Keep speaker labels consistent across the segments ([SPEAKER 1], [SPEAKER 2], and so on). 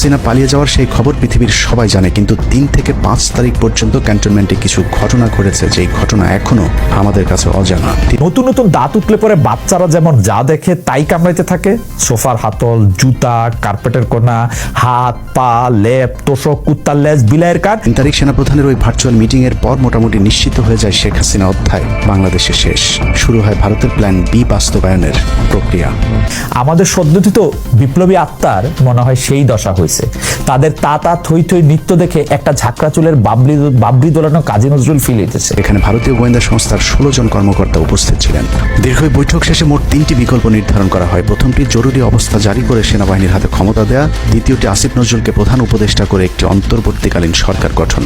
[SPEAKER 1] হাসিনা পালিয়ে যাওয়ার সেই খবর পৃথিবীর সবাই জানে কিন্তু তিন থেকে পাঁচ তারিখ পর্যন্ত ক্যান্টনমেন্টে কিছু ঘটনা ঘটেছে যেই ঘটনা এখনও আমাদের কাছে অজানা।
[SPEAKER 2] নতুন নতুন দাঁত উঠলে পরে বাচ্চারা যেমন যা দেখে তাই কামড়াইতে থাকে। সোফার হাতল জুতা কার্পেটের কোনা হাত পা লেপ তোষক কুত্তার লেজ বিলাইয়ের কাঠ।
[SPEAKER 1] তিন তারিখ সেনাপ্রধানের ওই ভার্চুয়াল মিটিং এর পর মোটামুটি নিশ্চিত হয়ে যায় শেখ হাসিনা অধ্যায় বাংলাদেশে শেষ। শুরু হয় ভারতের প্ল্যান বি বাস্তবায়নের প্রক্রিয়া।
[SPEAKER 2] আমাদের সদ্যতীত বিপ্লবী আত্মার মনে হয় সেই দশা হয়েছে। তাদের তা তা থই থই নৃত্য দেখে একটা ঝাঁকড়া চুলের বাবরি বাবরি দোলানো কাজী নজরুল ফিল হইতেছে
[SPEAKER 1] এখানে ভারতীয় গোয়েন্দা সংস্থার ষোলো জন কর্মকর্তা উপস্থিত ছিলেন। দীর্ঘ বৈঠক শেষে মোট তিনটি বিকল্প নির্ধারণ করা হয়। প্রথমটি জরুরি অবস্থা জারি করে সেনাবাহিনীর হাতে ক্ষমতা দেয়া। দ্বিতীয়টি আসিফ নজরুলকে প্রধান উপদেষ্টা করে একটি অন্তর্বর্তীকালীন সরকার গঠন।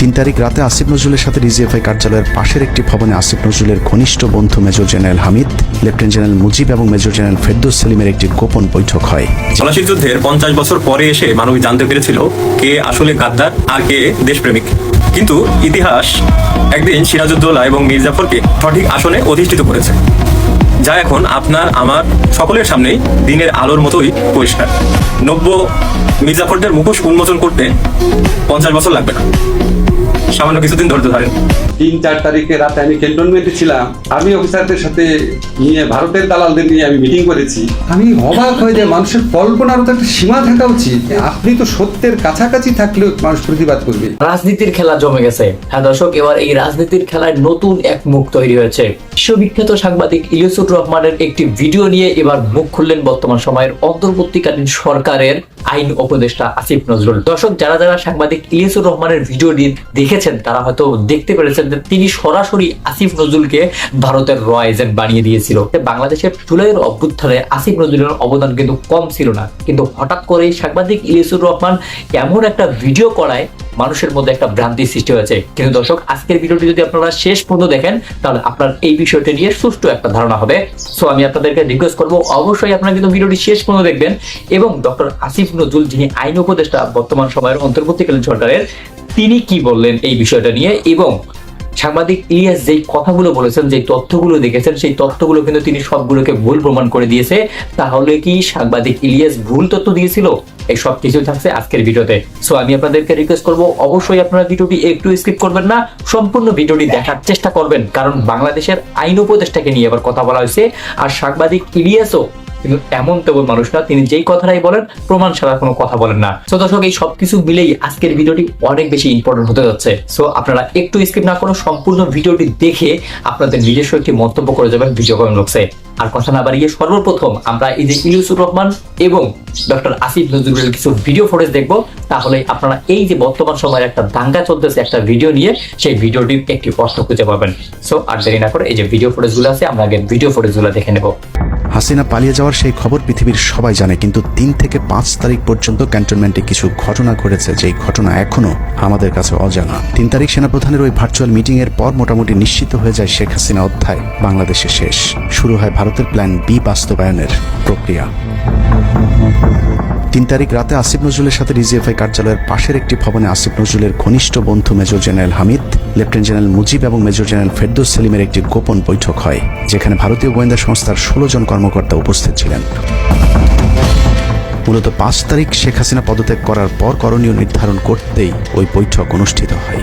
[SPEAKER 1] তিন তারিখ রাতে আসিফ নজরুলের সাথে ডিজিএফআই কার্যালয়ের পাশের একটি ভবনে আসিফ নজরুলের ঘনিষ্ঠ বন্ধু major general Hamid lieutenant general Mujib এবং মেজর জেনারেল ফেরদৌস সেলিমের একটি গোপন বৈঠক হয়।
[SPEAKER 3] পলাশির যুদ্ধের পঞ্চাশ বছর পরে এসে মানুষ জানতে পেরেছিল কে আসলে গাদ্দার আর কে দেশপ্রেমিক। কিন্তু ইতিহাস একদিন সিরাজউদ্দৌলা এবং মীর জাফরকে সঠিক আসনে অধিষ্ঠিত করেছে, যা এখন আপনার, আমার, সকলের সামনেই দিনের আলোর মতোই পরিষ্কার। নব্য মির্জাফরদের মুখোশ উন্মোচন করতে পঞ্চাশ বছর লাগবে না। সামান্য কিছুদিন ধরতে ধরেন।
[SPEAKER 4] তিন চার তারিখে রাতে আমি ক্যান্টনমেন্টে ছিলাম। আমি অফিসারদের সাথে নিয়ে ভারতের দালালদের নিয়ে আমি মিটিং করেছি। আমি অবাক হয়ে যে মানুষের কল্পনারও তো একটা সীমা থাকা উচিত। আপনি তো সত্যের কাছাকাছি থাকলেও মানুষ প্রতিবাদ করবে।
[SPEAKER 5] রাজনীতির খেলা জমে গেছে। হ্যাঁ দর্শক এবার এই রাজনীতির খেলায় নতুন এক মুখ তৈরি হয়েছে। বিশ্ববিখ্যাত সাংবাদিক ইলিয়াসুর রহমানের একটি ভিডিও নিয়ে এবার মুখ খুললেন বর্তমান সময়ের অন্তর্বর্তীকালীন সরকারের আইন উপদেষ্টা আসিফ নজরুল। দর্শক যারা যারা সাংবাদিক ইলিয়াসুর রহমানের ভিডিওটি দেখেছেন তারা হয়তো দেখতে পেরেছেন তিনি সরাসরি আসিফ নজরুলকে ভারতের র এজেন্ট বানিয়ে দিয়েছিল। বাংলাদেশের জুলাইয়ের অভ্যুত্থানে আসিফ নজরুলের অবদান কিন্তু কম ছিল না। কিন্তু হঠাৎ করে সাংবাদিক ইলিয়াসুর রহমান এমন একটা ভিডিও করায়, মানুষের মধ্যে একটা ভ্রান্তি সৃষ্টি হয়েছে। কিন্তু দর্শক, আজকের ভিডিওটি যদি আপনারা শেষ পর্যন্ত দেখেন, তাহলে আপনার এই বিষয়টি নিয়ে সুষ্ঠু একটা ধারণা হবে। সো আমি আপনাদেরকে রিকোয়েস্ট করব, অবশ্যই আপনারা কিন্তু ভিডিওটি শেষ পর্যন্ত দেখবেন এবং ডক্টর আসিফ নজরুল, যিনি আইন উপদেষ্টা বর্তমান সময়ের অন্তর্বর্তীকালীন সরকারের, তিনি কি বললেন এই বিষয়টা নিয়ে এবং সাংবাদিক ইলিয়াস যেই কথাগুলো বলেছেন যে তথ্যগুলো দেখেছেন, সেই তথ্যগুলো কিন্তু তিনি সবগুলোকে ভুল প্রমাণ করে দিয়েছে। তাহলে কি সাংবাদিক ইলিয়াস ভুল তথ্য দিয়েছিল? এই সব কিছু থাকছে আজকের ভিডিওতে। সো আমি আপনাদেরকে রিকোয়েস্ট করব, অবশ্যই আপনারা ভিডিওটি একটু স্কিপ করবেন না, সম্পূর্ণ ভিডিওটি দেখার চেষ্টা করবেন, কারণ বাংলাদেশের আইন উপদেষ্টাকে নিয়ে এবার কথা বলা হয়েছে। আর সাংবাদিক ইলিয়াসও কিন্তু এমন তেমন মানুষ না, তিনি যেই কথাটাই বলেন, প্রমাণ ছাড়া কোনো কথা বলেন না। তো দর্শক, এই সবকিছু মিলেই আজকের ভিডিওটি অনেক বেশি ইম্পর্টেন্ট হতে যাচ্ছে। সো আপনারা একটু স্কিপ না করে সম্পূর্ণ ভিডিওটি দেখে আপনাদের নিজস্ব একটি মন্তব্য করে যাবেন ভিডিও কমেন্ট বক্সে আর কথা না বাড়িয়ে সর্বপ্রথম আমরা এই যে ইলিউসুর রহমান এবং ডক্টর আসিফ নজরুলের কিছু ভিডিও ফুটেজ দেখব। তাহলে আপনারা এই যে বর্তমান সময়ের একটা দাঙ্গা চলতেছে একটা ভিডিও নিয়ে, সেই ভিডিওটির একটি অর্থ খুঁজে পাবেন। সো আর দেরি না করে এই যে ভিডিও ফুটেজগুলো আছে, আমরা আগে ভিডিও ফুটেজগুলো দেখে নেব।
[SPEAKER 1] হাসিনা পালিয়ে যাওয়ার সেই খবর পৃথিবীর সবাই জানে, কিন্তু তিন থেকে পাঁচ তারিখ পর্যন্ত ক্যান্টনমেন্টে কিছু ঘটনা ঘটেছে, যেই ঘটনা এখনও আমাদের কাছে অজানা। তিন তারিখ সেনাপ্রধানের ওই ভার্চুয়াল মিটিং এর পর মোটামুটি নিশ্চিত হয়ে যায় শেখ হাসিনা অধ্যায় বাংলাদেশে শেষ। শুরু হয় ভারতের প্ল্যান বি বাস্তবায়নের প্রক্রিয়া। তিন তারিখ রাতে আসিফ নজরুলের সাথে ডিজিএফআই কার্যালয়ের পাশের একটি ভবনে আসিফ নজরুলের ঘনিষ্ঠ বন্ধু major general Hamid, lieutenant general Mujib এবং মেজর জেনারেল ফেরদৌস সেলিমের একটি গোপন বৈঠক হয়, যেখানে ভারতীয় গোয়েন্দা সংস্থার ষোলো জন কর্মকর্তা উপস্থিত ছিলেন। মূলত পাঁচ তারিখ শেখ হাসিনা পদত্যাগ করার পর করণীয় নির্ধারণ করতেই ওই বৈঠক অনুষ্ঠিত হয়।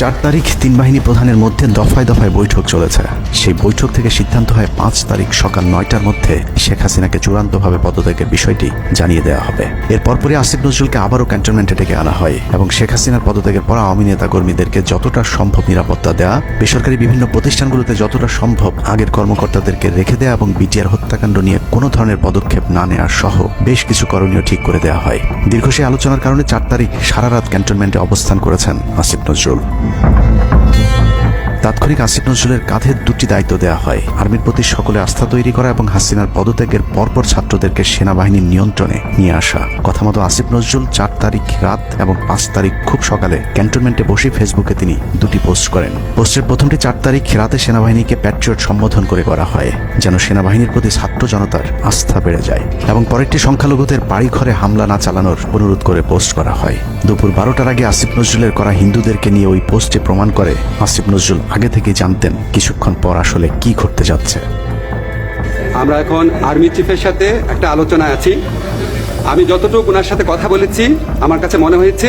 [SPEAKER 1] চার তারিখ তিন বাহিনী প্রধানের মধ্যে দফায় দফায় বৈঠক চলেছে। সেই বৈঠক থেকে সিদ্ধান্ত হয় পাঁচ তারিখ সকাল নয়টার মধ্যে শেখ হাসিনাকে চূড়ান্তভাবে পদত্যাগের বিষয়টি জানিয়ে দেওয়া হবে। এর পরপরই আসিফ নজরুলকে আবারও ক্যান্টনমেন্টে ডেকে আনা হয় এবং শেখ হাসিনার পদত্যাগের পর আওয়ামী নেতা কর্মীদেরকে যতটা সম্ভব নিরাপত্তা দেওয়া বেসরকারি বিভিন্ন প্রতিষ্ঠানগুলোতে যতটা সম্ভব আগের কর্মকর্তাদেরকে রেখে দেওয়া এবং বিটিআর হত্যাকাণ্ড নিয়ে কোনো ধরনের পদক্ষেপ না নেওয়া সহ বেশ কিছু করণীয় ঠিক করে দেওয়া হয়। দীর্ঘ সেই আলোচনার কারণে চার তারিখ সারা রাত ক্যান্টনমেন্টে অবস্থান করেছেন আসিফ নজরুল। Thank you. তাৎক্ষণিক আসিফ নজরুলের কাঁধে দুটি দায়িত্ব দেওয়া হয়। আর্মির প্রতি সকলে আস্থা তৈরি করা এবং হাসিনার পদত্যাগের পরপর ছাত্রদেরকে সেনাবাহিনীর নিয়ন্ত্রণে নিয়ে আসা। কথা মতো আসিফ নজরুল চার তারিখ রাত এবং পাঁচ তারিখ খুব সকালে ক্যান্টনমেন্টে বসে ফেসবুকে তিনি দুটি পোস্ট করেন। পোস্টের প্রথমটি চার তারিখ রাতে সেনাবাহিনীকে প্যাট্রিয়ট সম্বোধন করে করা হয়, যেন সেনাবাহিনীর প্রতি ছাত্র জনতার আস্থা বেড়ে যায় এবং পরেরটি সংখ্যালঘুদের বাড়ি ঘরে হামলা না চালানোর অনুরোধ করে পোস্ট করা হয়। দুপুর বারোটার আগে আসিফ নজরুলের করা হিন্দুদেরকে নিয়ে ওই পোস্টে প্রমাণ করে আসিফ নজরুল আগে থেকে জানতেন কিছুক্ষণ পর আসলে কি ঘটতে যাচ্ছে।
[SPEAKER 4] আমরা এখন আর্মি চিফের সাথে একটা আলোচনায় আছি। আমি যতটুকু ওনার সাথে কথা বলেছি, আমার কাছে মনে হয়েছে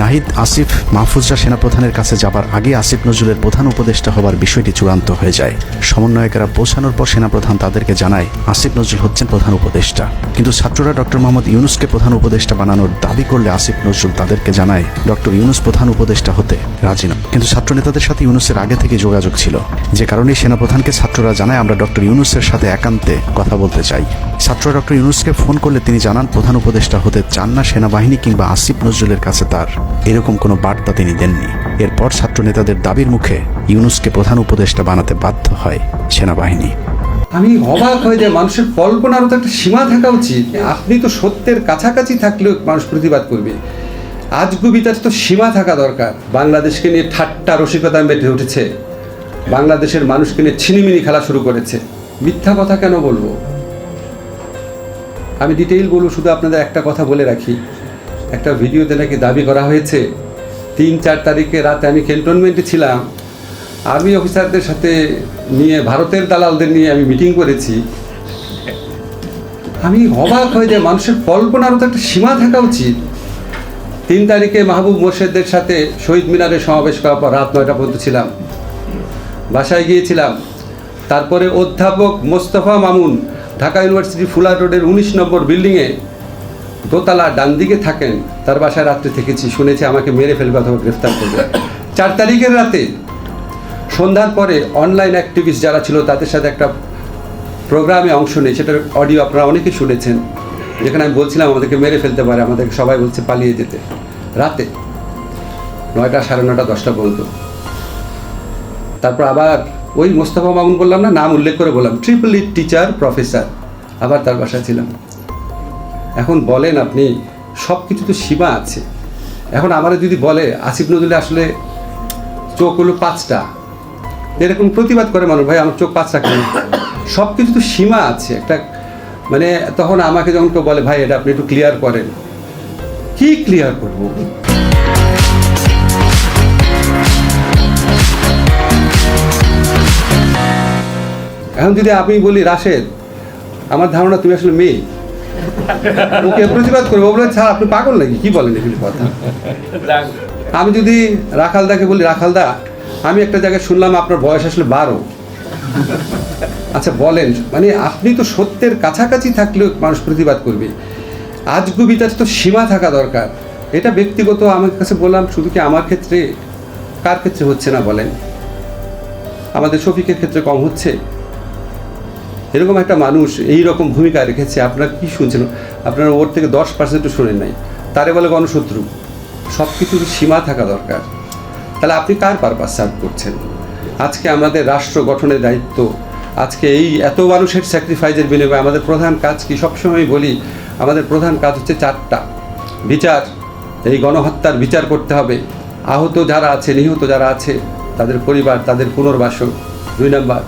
[SPEAKER 1] নাহিদ, আসিফ, মাহফুজরা সেনাপ্রধানের কাছে যাবার আগে আসিফ নজরুলের প্রধান উপদেষ্টা হবার বিষয়টি চূড়ান্ত হয়ে যায়। সমন্বয়কেরা পৌঁছানোর পর সেনাপ্রধান তাদেরকে জানায়, আসিফ নজরুল হচ্ছেন প্রধান উপদেষ্টা। কিন্তু ছাত্ররা ডক্টর মোহাম্মদ ইউনুসকে প্রধান উপদেষ্টা বানানোর দাবি করলে আসিফ নজরুল তাদেরকে জানায় ডক্টর ইউনুস প্রধান উপদেষ্টা হতে রাজি নয় কিন্তু ছাত্র নেতাদের সাথে ইউনুসের আগে থেকে যোগাযোগ ছিল। যে কারণে সেনাপ্রধানকে ছাত্ররা জানায়, আমরা ডক্টর ইউনুসের সাথে একান্তে কথা বলতে চাই। ছাত্ররা ডক্টর ইউনুসকে ফোন করলে তিনি জানান, প্রধান উপদেষ্টা হতে চান না সেনাবাহিনী কিংবা আসিফ নজরুলের কাছে তার এরকম কোনো বার্তা তিনি দেননি। এরপর ছাত্র নেতাদের দাবির মুখে ইউনুসকে প্রধান উপদেষ্টা বানাতে বাধ্য হয় সেনাবাহিনী।
[SPEAKER 4] আমি অবাক হয়ে যায় মানুষের কল্পনারও তো একটা সীমা থাকা উচিত। আপনি তো সত্যের কাছাকাছি থাকলেও মানুষ প্রতিবাদ করবে। আজগুবিতার তো সীমা থাকা দরকার। বাংলাদেশকে নিয়ে ঠাট্টা রসিকতা বেঁধে উঠেছে। বাংলাদেশের মানুষকে নিয়ে ছিনিমিনি খেলা শুরু করেছে। মিথ্যা কথা কেন বলব? আমি ডিটেইল বলব শুধু আপনাদের একটা কথা বলে রাখি। একটা ভিডিওতে নাকি দাবি করা হয়েছে, তিন চার তারিখে রাতে আমি ক্যান্টনমেন্টে ছিলাম। আর্মি অফিসারদের সাথে নিয়ে, ভারতের দালালদের নিয়ে আমি মিটিং করেছি। আমি অবাক হয়ে যে মানুষের কল্পনারও তো একটা সীমা থাকা উচিত। তিন তারিখে মাহবুব মোর্শেদদের সাথে শহীদ মিনারে সমাবেশ করার পর রাত নয়টা পর্যন্ত ছিলাম। বাসায় গিয়েছিলাম। তারপরে অধ্যাপক মোস্তফা মামুন, ঢাকা ইউনিভার্সিটি ফুলা রোডের উনিশ নম্বর বিল্ডিংয়ে দোতলা ডান দিকে থাকেন, তার বাসায় রাত্রে থেকেছি, শুনেছি আমাকে মেরে ফেলবে অথবা গ্রেফতার করবে। চার তারিখের রাতে সন্ধ্যার পরে অনলাইন অ্যাক্টিভিস্ট যারা ছিল, তাদের সাথে একটা প্রোগ্রামে অংশ নেই, সেটার অডিও আপনারা অনেকে শুনেছেন, যেখানে আমি বলছিলাম আমাদেরকে মেরে ফেলতে পারে, আমাদেরকে সবাই বলছে পালিয়ে যেতে। রাতে নয়টা, সাড়ে নয়টা, দশটা পর্যন্ত। তারপর আবার ওই মোস্তফা মামুন বললাম না, নাম উল্লেখ করে বললাম ট্রিপল ইট টিচার প্রফেসর আবার তার বাসায় ছিলাম। এখন বলেন আপনি সব কিছু তো সীমা আছে। এখন আমার যদি বলে, আসিফ নজরুল আসলে চোখ হলো পাঁচটা। এরকম প্রতিবাদ করে মানুষ, ভাই, আমার চোখ পাঁচটা কেন? সব কিছু তো সীমা আছে। একটা মানে তখন আমাকে যখন কেউ বলে, ভাই, এটা আপনি একটু ক্লিয়ার করেন। কি ক্লিয়ার করব? এখন যদি আমি বলি, রাশেদ, আমার ধারণা তুমি আসলে মেয়ে। ওকে প্রতিবাদ করব। বলে স্যার আপনি পাগল নাকি? কি বলেন এগুলি কথা? আমি যদি রাখালদাকে বলি, রাখালদা, আমি একটা জায়গায় শুনলাম আপনার বয়স আসলে বারো। আচ্ছা বলেন মানে আপনি তো সত্যের কাছাকাছি থাকলেও মানুষ প্রতিবাদ করবে। আজগুবিতার তো সীমা থাকা দরকার। এটা ব্যক্তিগত আমার কাছে বললাম, শুধু কি আমার ক্ষেত্রে, কার ক্ষেত্রে হচ্ছে না? বলেন। আমাদের শফিকের ক্ষেত্রে কম হচ্ছে। এরকম একটা মানুষ এই রকম ভূমিকা রেখেছে, আপনারা কি শুনছেন? আপনারা ওর থেকে দশ পার্সেন্টও শোনেন নাই। তারে বলে গণশত্রু। সব কিছুর সীমা থাকা দরকার। তাহলে আপনি কার পারপাস সার্ভ করছেন? আজকে আমাদের রাষ্ট্র গঠনের দায়িত্ব। আজকে এই এত মানুষের স্যাক্রিফাইসের বিনিময়ে আমাদের প্রধান কাজ কি? সবসময় বলি, আমাদের প্রধান কাজ হচ্ছে চারটা। বিচার, এই গণহত্যার বিচার করতে হবে। আহত যারা আছে, নিহত যারা আছে, তাদের পরিবার, তাদের পুনর্বাসন। দুই নাম্বার।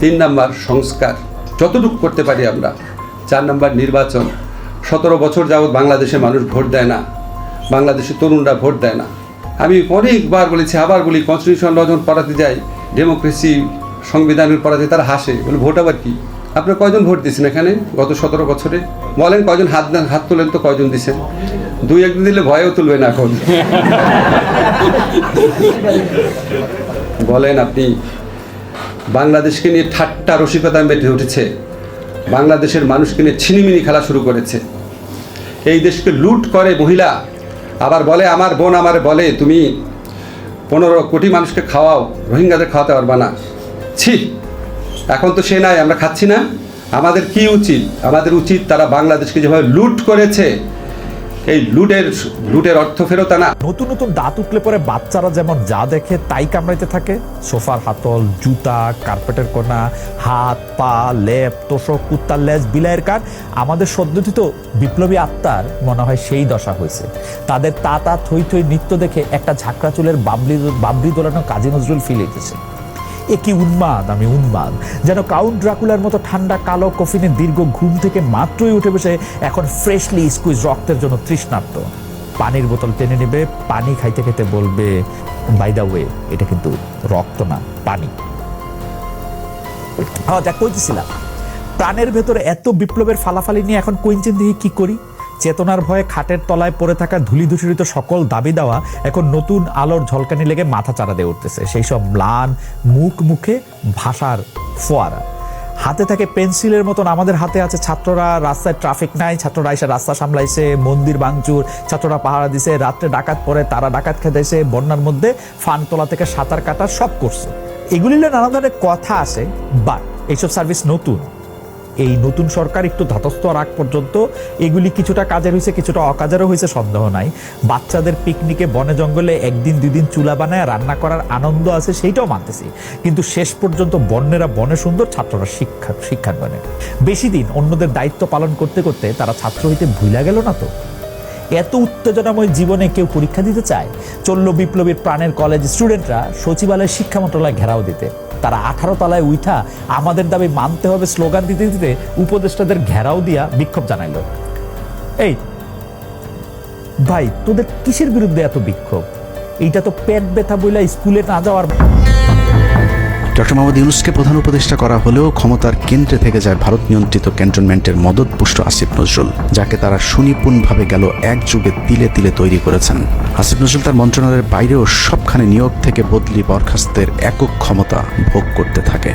[SPEAKER 4] তিন নাম্বার, সংস্কার। যতটুকু করতে পারি আমরা। চার নম্বর নির্বাচন। সতেরো বছর যাবৎ বাংলাদেশে মানুষ ভোট দেয় না। বাংলাদেশের তরুণরা ভোট দেয় না। আমি অনেকবার বলেছি, আবার বলি কনস্টিটিউশন যখন পড়াতে যাই ডেমোক্রেসি সংবিধানের পড়াতে তারা হাসে। বলে, ভোট আবার কি? আপনার কয়জন ভোট দিয়েছেন এখানে গত সতেরো বছরে? বলেন, কয়জন হাত হাত তোলেন তো কয়জন দিছেন দুই একদিন দিলে ভয়ও তুলবে না এখন। বলেন আপনি বাংলাদেশকে নিয়ে ঠাট্টা রসিকতা বেঁধে উঠেছে। বাংলাদেশের মানুষকে নিয়ে ছিনিমিনি খেলা শুরু করেছে। এই দেশকে লুট করে মহিলা। আবার বলে, আমার বোন আমার বলে, তুমি পনেরো কোটি মানুষকে খাওয়াও, রোহিঙ্গাদের খাওয়াতে পারবা না। ছি, এখন তো সে নাই, আমরা খাচ্ছি না। আমাদের কি উচিত? আমাদের উচিত তারা বাংলাদেশকে যেভাবে লুট করেছে এই লুটের লুটের অর্থ ফেরত আনা।
[SPEAKER 2] নতুন নতুন দাঁত উঠলে পরে বাচ্চারা যেমন যা দেখে তাই কামড়াইতে থাকে। সোফার হাতল, জুতা, কার্পেটের কোনা, হাত, পা, লেপ, তোষক, কুত্তার লেজ, বিলাইয়ের কার আমাদের সদ্যথিত বিপ্লবী আত্মার মনে হয় সেই দশা হয়েছে। তাদের তা তা থই থই নৃত্য দেখে একটা ঝাঁকড়া চুলের বাবলি, বাবরি দোলানো কাজী নজরুল ফিল হইতেছে। এ কি উন্মাদ, আমি উন্মাদ। যেন কাউন্ট ড্রাকুলার মতো ঠান্ডা কালো কফিনের দীর্ঘ ঘুম থেকে মাত্রই উঠে বসে এখন ফ্রেশলি স্কুইজ রক্তের জন্য তৃষ্ণার্ত। পানির বোতল টেনে নেবে, পানি খাইতে খেতে বলবে বাই দা ওয়ে এটা কিন্তু রক্ত না, পানি। হ্যাঁ দেখ, কইতেছিলাম। প্রাণের ভেতরে এত বিপ্লবের ফালাফালি নিয়ে এখন কইনচেন দিয়ে কি করি? চেতনার ভয়ে খাটের তলায় পড়ে থাকা ধুলি ধূসরিত সকল দাবি দেওয়া এখন নতুন আলোর ঝলকানি লেগে মাথা চারা দিয়ে উঠতেছে। সেই সব ম্লান, মুখ মুখে ভাষার ফোয়ারা। হাতে থাকে পেন্সিলের মতন আমাদের হাতে আছে ছাত্ররা রাস্তায় ট্রাফিক নাই, ছাত্ররা এসে রাস্তা সামলাইছে, মন্দির ভাঙচুর, ছাত্ররা পাহারা দিছে, রাত্রে ডাকাত পরে তারা ডাকাত খেতেছে বন্যার মধ্যে ফান তোলা থেকে সাঁতার কাটা সব করছে। এগুলি নানা ধরনের কথা আসে বাট এইসব সার্ভিস নতুন। এই নতুন সরকার একটু ধাতস্থ রাখ পর্যন্ত এগুলি কিছুটা কাজের হয়েছে কিছুটা অকাজেরও হয়েছে সন্দেহ নাই। বাচ্চাদের পিকনিকে বনে জঙ্গলে একদিন দুই দিন চুলা বানায় রান্না করার আনন্দ আছে, সেইটাও মানতেছি। কিন্তু শেষ পর্যন্ত বন্যেরা বনে সুন্দর ছাত্ররা শিক্ষা, শিক্ষাঙ্গনে। বেশি দিন অন্যদের দায়িত্ব পালন করতে করতে তারা ছাত্র হইতে ভুলা গেল না তো? এত উত্তেজনাময় জীবনে কেউ পরীক্ষা দিতে চায়? চলল বিপ্লবীর প্রাণের কলেজ স্টুডেন্টরা সচিবালয়ের শিক্ষা মন্ত্রণালয় ঘেরাও দিতে। তারা আঠারো তলায় উঠা আমাদের দাবি মানতে হবে স্লোগান দিতে দিতে উপদেষ্টাদের ঘেরাও দিয়া বিক্ষোভ জানাইল। এই, ভাই, তোদের কিসের বিরুদ্ধে এত বিক্ষোভ? এইটা তো পেট ব্যথা বইলা স্কুলে না যাওয়ার
[SPEAKER 1] ডক্টর মোহাম্মদ ইউনুসকে প্রধান উপদেষ্টা করা হলেও ক্ষমতার কেন্দ্রে থেকে যায় ভারত নিয়ন্ত্রিত ক্যান্টনমেন্টের মদতপুষ্ট আসিফ নজরুল, যাকে তারা সুনিপুণভাবে গেল এক যুগে তিলে তিলে তৈরি করেছেন। আসিফ নজরুল তার মন্ত্রণালয়ের বাইরেও সবখানে নিয়োগ থেকে বদলি বরখাস্তের একক ক্ষমতা ভোগ করতে থাকে।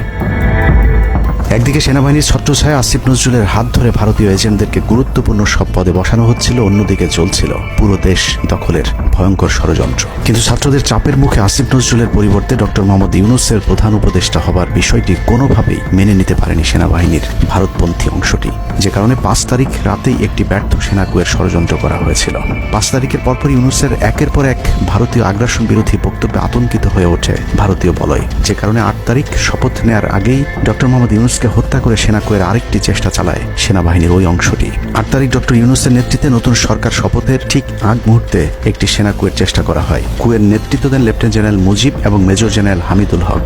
[SPEAKER 1] একদিকে সেনাবাহিনীর ছত্রছায়া আসিফ নজরুলের হাত ধরে ভারতীয় এজেন্টদেরকে গুরুত্বপূর্ণ সব পদে বসানো হচ্ছিল, অন্যদিকে চলছিল পুরো দেশ দখলের ভয়ঙ্কর ষড়যন্ত্র। কিন্তু ছাত্রদের চাপের মুখে আসিফ নজরুলের পরিবর্তে ডক্টর মোহাম্মদ ইউনুসের প্রধান উপদেষ্টা হবার বিষয়টি কোনোভাবেই মেনে নিতে পারেনি সেনাবাহিনীর ভারতপন্থী অংশটি। যে কারণে পাঁচ তারিখ রাতেই একটি ব্যর্থ সেনাকুয়ের ষড়যন্ত্র করা হয়েছিল। পাঁচ তারিখের পরপর ইউনুসের একের পর এক ভারতীয় আগ্রাসন বিরোধী বক্তব্যে আতঙ্কিত হয়ে ওঠে ভারতীয় বলয়। যে কারণে আট তারিখ শপথ নেয়ার আগেই ডক্টর মোহাম্মদ ইউনুসকে হত্যা করে সেনা কোয়ের আরেকটি চেষ্টা চালায় সেনাবাহিনীর ওই অংশটি। আট তারিখ ডক্টর ইউনুসের নেতৃত্বে নতুন সরকার শপথের ঠিক আগ মুহূর্তে একটি সেনা কুয়ের চেষ্টা করা হয়। কুয়ের নেতৃত্ব দেন লেফটেন্যান্ট জেনারেল মুজিব এবং মেজর জেনারেল হামিদুল হক।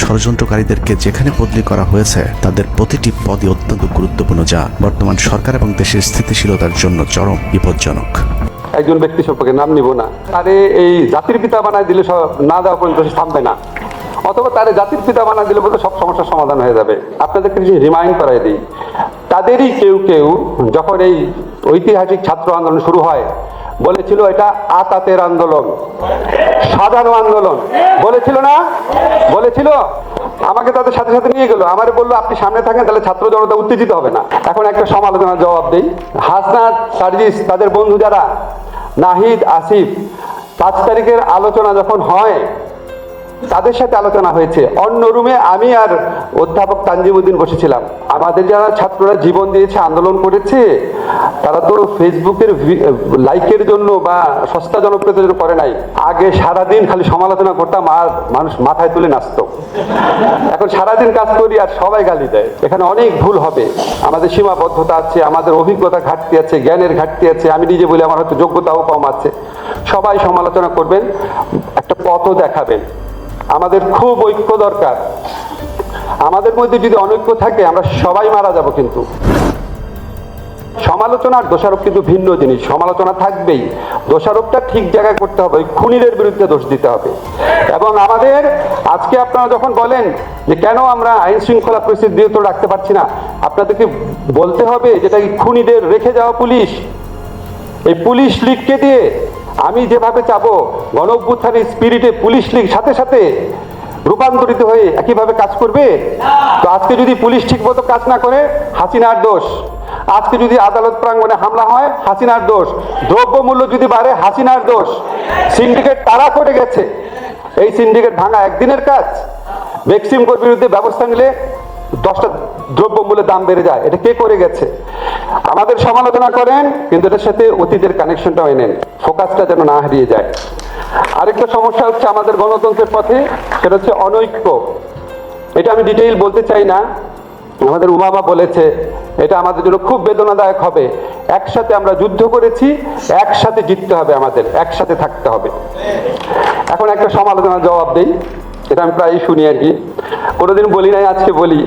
[SPEAKER 1] ষড়যন্ত্রকারীদেরকে যেখানে বদলি করা হয়েছে, তাদের প্রতিটি পদই অত্যন্ত গুরুত্বপূর্ণ যা বর্তমান সরকার এবং দেশের স্থিতিশীলতার জন্য চরম বিপজ্জনক।
[SPEAKER 4] একজন ব্যক্তি সম্পর্কে নাম নিব না। তারে এই জাতির পিতা বানায় দিলে সব না দেওয়া পর্যন্ত সে থামবে না। অথবা তারে জাতির পিতা বানায় দিলে বলতে সব সমস্যার সমাধান হয়ে যাবে। আপনাদেরকে কিছু রিমাইন্ড করাই দিই, তাদেরই কেউ কেউ যখন এই ঐতিহাসিক ছাত্র আন্দোলন শুরু হয় বলেছিল এটা আতাতের আন্দোলন। সাধারণ আন্দোলন। বলেছিল না? বলেছিল? আমাকে তাদের সাথে সাথে নিয়ে গেল। আমার বলল, আপনি সামনে থাকেন, তাহলে ছাত্র জনতা উত্তেজিত হবে না। এখন একটা সমালোচনার জবাব দিই। হাসনাত, সার্জিস, তাদের বন্ধু যারা? নাহিদ, আসিফ, পাঁচ তারিখের আলোচনা যখন হয় তাদের সাথে আলোচনা হয়েছে। অন্য রুমে আমি আর অধ্যাপক তানজিমুদ্দিন বসেছিলাম। আমাদের যারা ছাত্ররা জীবন দিয়েছে, আন্দোলন করেছে, তারা তো ফেসবুকের লাইকের জন্য বা সস্তা জনপ্রিয়তার জন্য করে নাই। আগে সারাদিন খালি সমালোচনা করতাম আর মানুষ মাথায় তুলে নাচতো। এখন সারাদিন কাজ করি আর সবাই গালি দেয়। এখানে অনেক ভুল হবে। আমাদের সীমাবদ্ধতা আছে, আমাদের অভিজ্ঞতা ঘাটতি আছে, জ্ঞানের ঘাটতি আছে। আমি নিজে বলি আমার হয়তো যোগ্যতাও কম আছে। সবাই সমালোচনা করবেন, একটা পথও দেখাবেন। আমাদের খুব ঐক্য দরকার। আমাদের মধ্যে যদি অনৈক্য থাকে, আমরা সবাই মারা যাব কিন্তু। সমালোচনা আর দোষারোপ কিন্তু ভিন্ন জিনিস। সমালোচনা থাকবেই। দোষারোপটা ঠিক জায়গায় করতে হবে। খুনিদের বিরুদ্ধে দোষ দিতে হবে। এবং আমাদের আজকে আপনারা যখন বলেন যে কেন আমরা আইন শৃঙ্খলা পরিস্থিতি দিয়ে তো রাখতে পারছি না, আপনাদেরকে বলতে হবে যেটা খুনিদের রেখে যাওয়া পুলিশ। এই পুলিশ লীগকে দিয়ে আমি যেভাবে চাবো গণ অভ্যুত্থানের স্পিরিটে পুলিশ লীগ সাথে সাথে রূপান্তরিত হয়ে একইভাবে কাজ করবে? তো আজকে যদি পুলিশ ঠিকমতো কাজ না করে, হাসিনার দোষ। আজকে যদি আদালত প্রাঙ্গণে হামলা হয়, হাসিনার দোষ। দ্রব্যমূল্য যদি বাড়ে, হাসিনার দোষ। সিন্ডিকেট তারা করে গেছে। এই সিন্ডিকেট ভাঙা একদিনের কাজ। ভ্যাকসিমকোর বিরুদ্ধে ব্যবস্থা নিলে দশটা দ্রব্যমূল্যের দাম বেড়ে যায়। এটা কে করে গেছে? আমাদের সমালোচনা করেন, কিন্তু এটার সাথে অতীতের কানেকশনটা কানেকশনটাও এনেন ফোকাসটা যেন না হারিয়ে যায়। আরেকটা সমস্যা হচ্ছে আমাদের গণতন্ত্রের পথে, সেটা হচ্ছে অনৈক্য। এটা আমি ডিটেইল বলতে চাই না। আমাদের উমামা বলেছে, এটা আমাদের জন্য খুব বেদনাদায়ক হবে। একসাথে আমরা যুদ্ধ করেছি, একসাথে জিততে হবে আমাদের, একসাথে থাকতে হবে। এখন একটা সমালোচনার জবাব দেই। এটা আমি প্রায়ই শুনি আর কি। কোনোদিন বলি নাই, আজকে বলি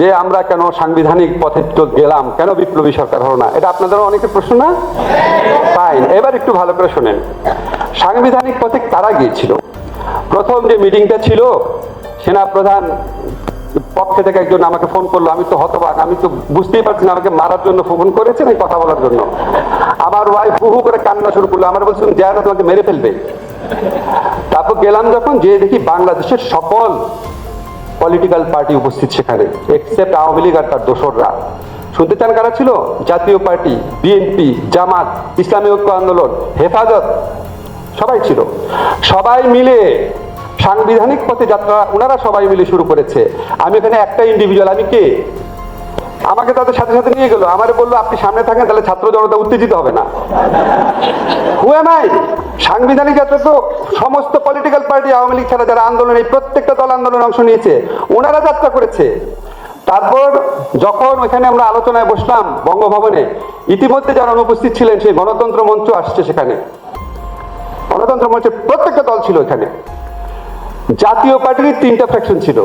[SPEAKER 4] যে আমরা কেন সাংবিধানিক পথে গেলাম, কেন বিপ্লবী সরকার হলো না? এটা আপনাদের অনেকের প্রশ্ন না? ফাইন এবার একটু ভালো করে শোনেন। সাংবিধানিক পথে কারা গিয়েছিল? প্রথম যে মিটিংটা ছিল সেনা প্রধান পক্ষে থেকে একজন আমাকে ফোন করল, আমি তো হতবাক, আমি তো বুঝতেই পারছি না, আমাকে মারার জন্য ফোন করেছে নাকি কথা বলার জন্য। আমার ওয়াইফ হু করে কান্না শুরু করল। আমার বলছিলাম না, তোমাকে মেরে ফেলবে। তারপর গেলাম যখন যে দেখি বাংলাদেশের সকল পলিটিক্যাল পার্টি উপস্থিত সেখানে এক্সেপ্ট আওয়ামী লীগ আর তার দোসররা। শুনতে চান কারা ছিল? জাতীয় পার্টি বিএনপি জামাত, ইসলামী ঐক্য আন্দোলন, হেফাজত, সবাই ছিল। সবাই মিলে সাংবিধানিক পথে যাত্রা, ওনারা সবাই মিলে শুরু করেছে। আমি এখানে একটা ইন্ডিভিজুয়াল আমি কে? আমাকে তাদের সাথে সাথে নিয়ে গেল। আমার বলল, আপনি সামনে থাকেন, তাহলে ছাত্র জনতা উত্তেজিত হবে না। হুয়ে নাই সাংবিধানিক যাত্রা তো সমস্ত পলিটিক্যাল পার্টি আওয়ামী লীগ ছাড়া যারা আন্দোলন এই প্রত্যেকটা দল আন্দোলনে অংশ নিয়েছে, ওনারা যাত্রা করেছে। তারপর যখন ওখানে আমরা আলোচনায় বসলাম বঙ্গভবনে, ইতিমধ্যে যারা অনুপস্থিত ছিলেন, সেই গণতন্ত্র মঞ্চ আসছে সেখানে। গণতন্ত্র মঞ্চের প্রত্যেকটা দল ছিল এখানে জাতীয় পার্টির তিনটা ফ্র্যাকশন ছিল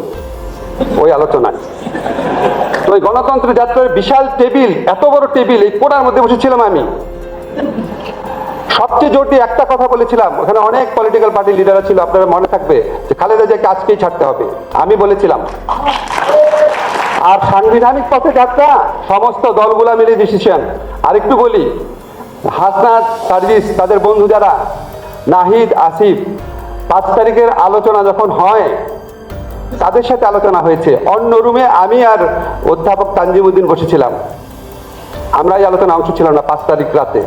[SPEAKER 4] ওই আলোচনায়। তো ওই গণতন্ত্র যাত্রার বিশাল টেবিল, এত বড় টেবিল, এই কোনার মধ্যে বসেছিলাম আমি। সবচেয়ে জোর একটা কথা বলেছিলাম, ওখানে অনেক পলিটিক্যাল পার্টির লিডাররা ছিল, আপনারা মনে থাকবে যে খালেদা জিয়াকে আজকেই ছাড়তে হবে। আমি বলেছিলাম। আর সাংবিধানিক পথে যাত্রা, সমস্ত দলগুলা মিলে ডিসিশন আরেকটু বলি, হাসনাত সার্ভিস তাদের বন্ধু যারা, নাহিদ, আসিফ, পাঁচ তারিখের আলোচনা যখন হয় তাদের সাথে আলোচনা হয়েছে। অন্য রুমে আমি আর অধ্যাপক তানজিমুদ্দিন বসেছিলাম। আমরা এই আলোচনা অংশ ছিলাম না, পাঁচ তারিখ রাতে।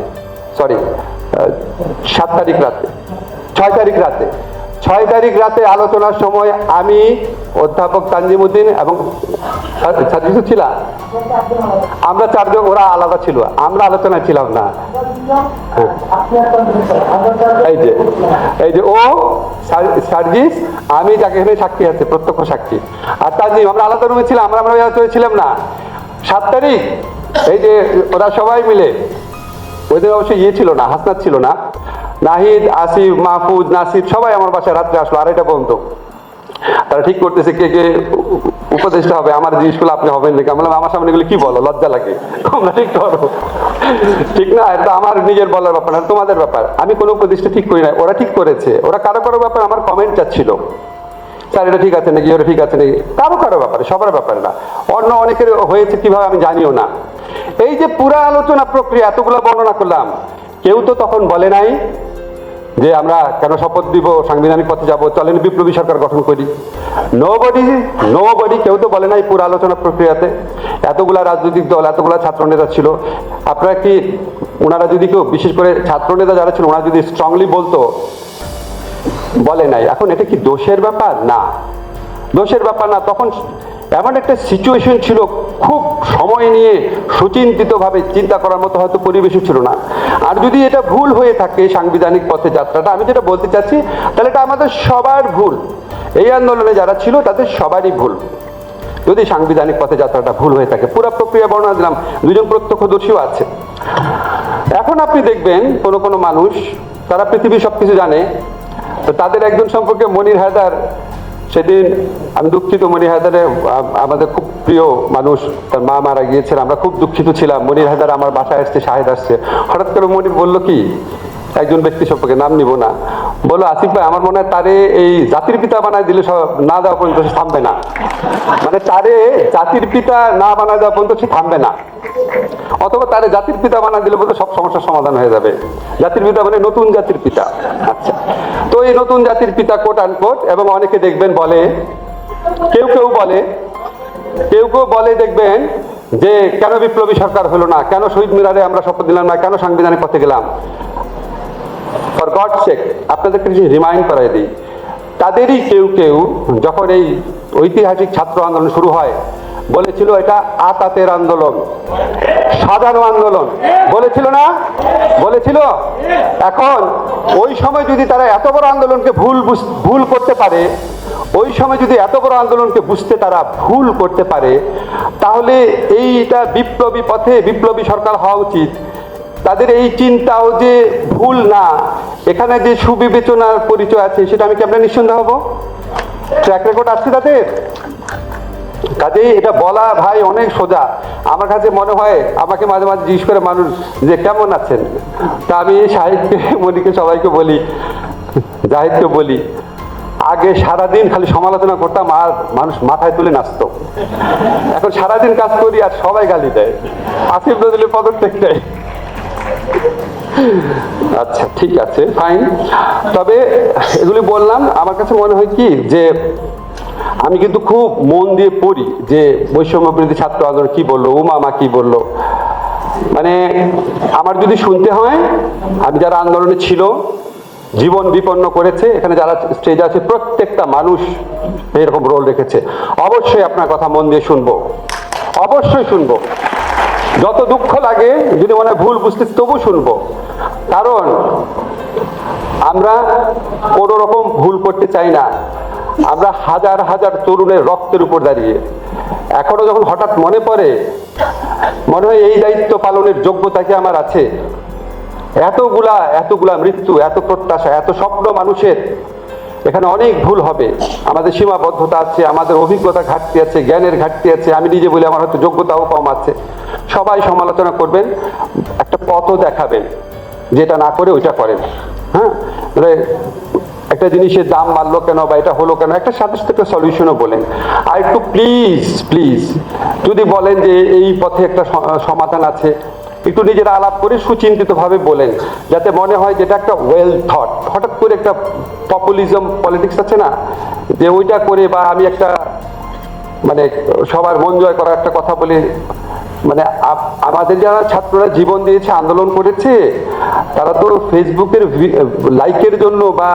[SPEAKER 4] সরি সাত তারিখ রাতে, ছয় তারিখ রাতে। ছয় তারিখ রাতে আলোচনার সময় আমি অধ্যাপক তানজিমুদ্দিন এবং ছিলাম আমরা চারজন, ওরা আলাদা ছিল। আমরা আলোচনায় ছিলাম না। হ্যাঁ। এই যে এই যে ও, সার- সার্জিস, আমি যাকে এখানে সাক্ষী আছে, প্রত্যক্ষ সাক্ষী। আর তাজিম আমরা আলাদা রুমে ছিলাম, আমরা আমরা আলোচনায় ছিলাম না। সাত তারিখ, এই যে ওরা সবাই মিলে, ওদের অবশ্যই ইয়ে ছিল না, হাসনাত ছিল না। নাহিদ, আসিফ, মাহফুজ, নাসির, সবাই আমার বাসায় রাত্রে আসলো আড়াইটা পর্যন্ত। তারা ঠিক করতেছে কে কে উপদেষ্টা হবে, আমার জিনিসগুলো আপনি হবেন নাকি? আমি আমার সামনে এগুলো কি বলো? লজ্জা লাগে। তোমরা ঠিক করো। ঠিক না, এটা আমার নিজের বলার ব্যাপার না, তোমাদের ব্যাপার। আমি কোনো উপদেষ্টা ঠিক করি না, ওরা ঠিক করেছে। ওরা কারও কারও ব্যাপার আমার কমেন্ট চাচ্ছিল। স্যার, এটা ঠিক আছে নাকি? ওটা ঠিক আছে নাকি? কারও কারও ব্যাপারে, সবার ব্যাপারে না। অন্য অনেকের হয়েছে, কীভাবে আমি জানিও না। এই যে পুরা আলোচনা প্রক্রিয়া, এতগুলো বর্ণনা করলাম, কেউ তো তখন বলে নাই যে আমরা কেন শপথ দিব, সাংবিধানিক পথে যাব, চলেন বিপ্লবী সরকার গঠন করি। নো বডি নো বডি কেউ তো বলে নাই পুরো আলোচনা প্রক্রিয়াতে। এতগুলা রাজনৈতিক দল, এতগুলা ছাত্র নেতা ছিল। আপনারা কি, ওনারা যদি কেউ, বিশেষ করে ছাত্র নেতা যারা ছিল, ওনারা যদি স্ট্রংলি বলতো? বলে নাই। এখন এটা কি দোষের ব্যাপার? না। দোষের ব্যাপার না, তখন এমন একটা সিচুয়েশন ছিল, খুব সময় নিয়ে সুচিন্তিতভাবে চিন্তা করার মতো হয়তো পরিবেশও ছিল না। আর যদি এটা ভুল হয়ে থাকে সাংবিধানিক পথে যাত্রাটা, আমি যেটা বলতে চাচ্ছি, তাহলে এটা আমাদের সবার ভুল। এই আন্দোলনে যারা ছিল, তাদের সবারই ভুল। যদি সাংবিধানিক পথে যাত্রাটা ভুল হয়ে থাকে, পুরো প্রক্রিয়া বর্ণনা দিলাম, দুজন প্রত্যক্ষদর্শীও আছে। এখন আপনি দেখবেন, কোনো কোনো মানুষ, তারা পৃথিবীর সব কিছু জানে, তো তাদের একজন সম্পর্কে মনির হায়দার সেদিন আমি দুঃখিত মনির হায়দারে আমাদের খুব প্রিয় মানুষ, তার মা মারা গিয়েছেন, আমরা খুব দুঃখিত ছিলাম। মনির হায়দার আমার বাসায় আসছে শাহেদ আসছে। হঠাৎ করে মনির বলল কি একজন ব্যক্তি সম্পর্কে নাম নিব না। বলল আসিফ ভাই, আমার মনে হয় তারে এই জাতির পিতা বানায় দিলে সব না দেওয়া পর্যন্ত সে থামবে না। মানে তারে জাতির পিতা না বানায় দেওয়া পর্যন্ত সে থামবে না। অথবা তারে জাতির পিতা বানা দিলে বলতে সব সমস্যার সমাধান হয়ে যাবে। জাতির পিতা মানে নতুন জাতির পিতা। আচ্ছা। তো এই নতুন জাতির পিতা কোট আনকোট এবং অনেকে দেখবেন বলে, কেউ কেউ বলে, কেউ কেউ বলে দেখবেন যে, কেন বিপ্লবী সরকার হলো না? কেন শহীদ মিনারে আমরা শপথ দিলাম না? কেন সাংবিধানিক পথে গেলাম? ফর গড সেক আপনাদেরকে কিছু রিমাইন্ড করাই দিই। তাদেরই কেউ কেউ যখন এই ঐতিহাসিক ছাত্র আন্দোলন শুরু হয়, বলেছিল এটা আতাতের আন্দোলন সাধারণ আন্দোলন। বলেছিল না? বলেছিল? এখন ওই সময় যদি তারা এত বড় আন্দোলনকে ভুল ভুল করতে পারে, ওই সময় যদি এত বড় আন্দোলনকে বুঝতে তারা ভুল করতে পারে, তাহলে এইটা বিপ্লবী পথে বিপ্লবী সরকার হওয়া উচিত। তাদের এই চিন্তাও যে ভুল না, এখানে যে সুবিবেচনার পরিচয় আছে, সেটা আমি কি আপনার নিঃসন্দেহ হব? ট্র্যাক রেকর্ড আছে তাদের? কাজেই এটা বলা ভাই অনেক সোজা। আমার কাছে মনে হয়, আমাকে মাঝে মাঝে জিজ্ঞেস করে মানুষ যে কেমন আছেন? তা আমি সাহিত্যে, মনিকে সবাইকে বলি, জাহিদকে বলি, আগে সারাদিন খালি সমালোচনা করতাম আর মানুষ মাথায় তুলে নাচতো। এখন সারাদিন কাজ করি আর সবাই গালি দেয়। আসিফ নজরুলের পদত্যাগ দেয়। আচ্ছা ঠিক আছে ফাইন তবে এগুলি বললাম, আমার কাছে মনে হয় কি যে আমি কিন্তু খুব মন দিয়ে পড়ি যে বৈষম্য বিরোধী ছাত্র আন্দোলন কি বলল উমামা কি বলল। মানে আমার যদি শুনতে হয়, আমি যারা আন্দোলনে ছিল, জীবন বিপন্ন করেছে, এখানে যারা স্টেজ আছে, প্রত্যেকটা মানুষ এরকম রোল রেখেছে। অবশ্যই আপনার কথা মন দিয়ে শুনব। অবশ্যই শুনব। যত দুঃখ লাগে, যদি মনে ভুল বুঝতে, তবু শুনব। কারণ আমরা কোনো রকম ভুল করতে চাই না। আমরা হাজার হাজার তরুণের রক্তের উপর দাঁড়িয়ে। এখনও যখন হঠাৎ মনে পড়ে, মনে হয় এই দায়িত্ব পালনের যোগ্যতা কি আমার আছে? এতগুলা এতগুলা মৃত্যু, এত প্রত্যাশা, এত স্বপ্ন মানুষের, এখানে অনেক ভুল হবে। আমাদের সীমাবদ্ধতা আছে, আমাদের অভিজ্ঞতা ঘাটতি আছে, জ্ঞানের ঘাটতি আছে। আমি নিজে বলি আমার হয়তো যোগ্যতাও কম আছে। সবাই সমালোচনা করবেন, একটা পথও দেখাবেন, যেটা না করে ওইটা করেন। হ্যাঁ? মানে একটা জিনিসের দাম মারলো কেন বা এটা হলো কেন, একটা সাথে সাথে একটা সলিউশনও বলেন। আর একটু প্লিজ প্লিজ যদি বলেন যে এই পথে একটা সমাধান আছে, একটু নিজেরা আলাপ করে সুচিন্তিতভাবে বলেন, যাতে মনে হয় যেটা একটা ওয়েল থট হঠাৎ করে একটা পপুলিজম পলিটিক্স আছে না, যে ওইটা করে বা আমি একটা মানে সবার মন জয় করার একটা কথা বলে মানে আমাদের যারা ছাত্ররা জীবন দিয়েছে আন্দোলন করেছে তারা তো ফেসবুকের লাইকের জন্য বা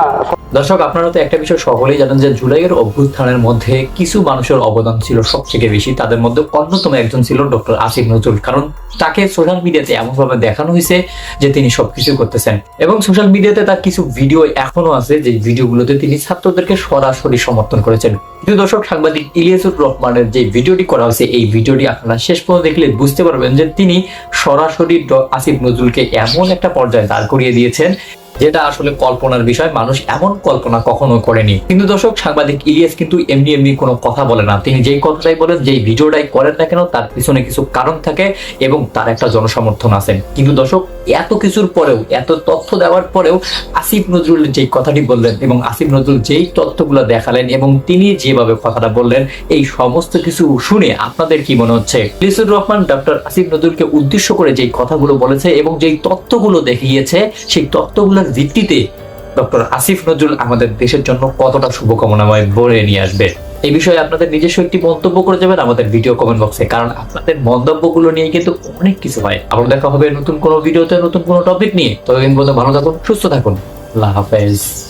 [SPEAKER 5] দর্শক, আপনারা তো একটা বিষয় সকলেই জানেন যে জুলাইয়ের অভ্যুত্থানের মধ্যে কিছু মানুষের অবদান ছিল সবথেকে বেশি। তাদের মধ্যে অন্যতম একজন ছিল ডক্টর আসিফ নজরুল, কারণ তাকে সোশ্যাল মিডিয়াতে এমনভাবে দেখানো হয়েছে যে তিনি সবকিছু করতেছেন। এবং সোশ্যাল মিডিয়াতে তার কিছু ভিডিও এখনও আছে, যে ভিডিওগুলোতে তিনি ছাত্রদেরকে সরাসরি সমর্থন করেছেন। কিন্তু দর্শক, সাংবাদিক ইলিয়াসুর রহমানের যে ভিডিওটি করা হয়েছে, এই ভিডিওটি আপনারা শেষ পর্যন্ত দেখলে বুঝতে পারবেন যে তিনি সরাসরি আসিফ নজরুলকে এমন একটা পর্যায়ে দাঁড় করিয়ে দিয়েছেন যেটা আসলে কল্পনার বিষয়, মানুষ এমন কল্পনা কখনো করেনি। কিন্তু দর্শক, সাংবাদিক ইলিয়াস কিন্তু এমনি এমনি কোনো কথা বলে না। তিনি যেই কথাটাই বলেন, যেই ভিডিওটাই করেন না কেন, তার পিছনে কিছু কারণ থাকে এবং তার একটা জনসমর্থন আছে। কিন্তু দর্শক, এত কিছুর পরেও, এত তথ্য দেওয়ার পরেও আসিফ নজরুল যেই কথাটি বললেন এবং আসিফ নজরুল যেই তথ্যগুলো দেখালেন এবং তিনি যেভাবে কথাটা বললেন, এই সমস্ত কিছু শুনে আপনাদের কি মনে হচ্ছে? লিসুর রহমান ডক্টর আসিফ নজরুলকে উদ্দেশ্য করে যেই কথাগুলো বলেছে এবং যেই তথ্যগুলো দেখিয়েছে, সেই তথ্যগুলোর ভিত্তিতে ডক্টর আসিফ নজরুল আমাদের দেশের জন্য কতটা শুভকামনাময় বলে নিয়ে আসবে? এই বিষয়ে আপনাদের নিজস্ব একটি মন্তব্য করে যাবেন আমাদের ভিডিও কমেন্ট বক্সে কারণ আপনাদের মন্তব্যগুলো নিয়ে কিন্তু অনেক কিছু হয়। আবার দেখা হবে নতুন কোনো ভিডিওতে, নতুন কোনো টপিক নিয়ে। ততদিন পর্যন্ত ভালো থাকুন, সুস্থ থাকুন। আল্লাহ হাফেজ।